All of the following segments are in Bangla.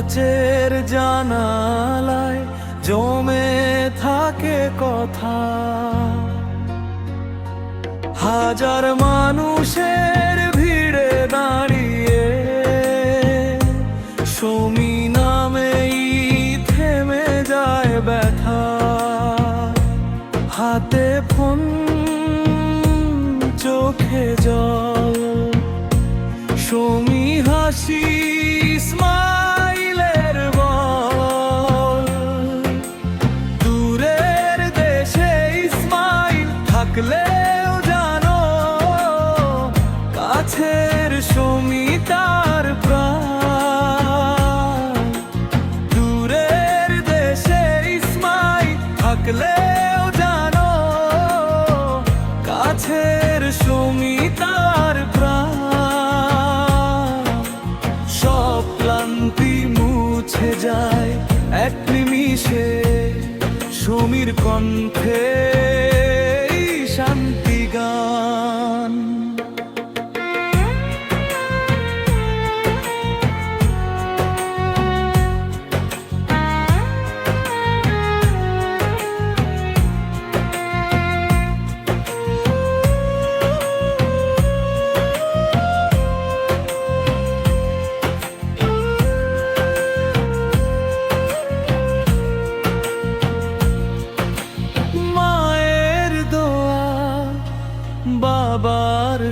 কাচের জানালায় জমে থাকে কথা। হাজার মানুষের ভিড়ে দাঁড়িয়ে সমী নামেই থেমে যায় ব্যথা। হাতে ফোন, চোখে জল। সমী হাসি স্মাইলের কাছের সমিতার প্রাণ। দূরের দেশে স্মাইল থাকলেও জানো, কাছের সমিতার সব ক্লান্তি মুছে যায় এক নিমিষে সমীর কণ্ঠে।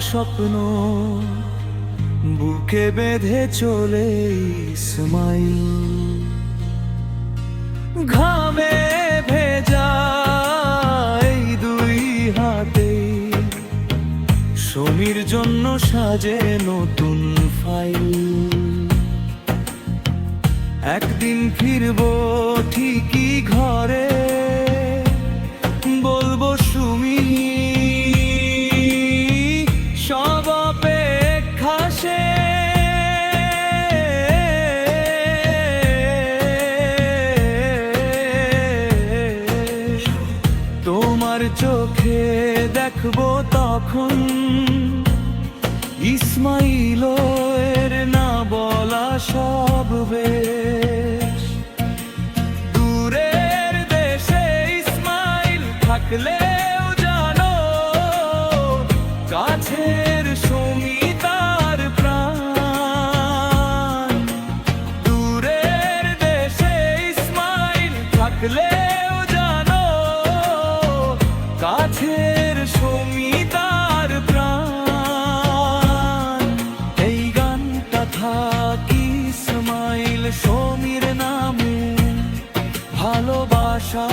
স্বপ্ন, বুকে বেঁধে চলে ইসমাইল ঘামে ভেজা এই দুই হাতে, সমীর জন্য সাজে নতুন ফাইল একদিন ফিরবো চোখে দেখব তখন ইসমাইল না বলা সব বেশ। গাছের সমিতার প্রাণ। এই গানটা থাকি স্মাইল সমীর নাম। ভালোবাসা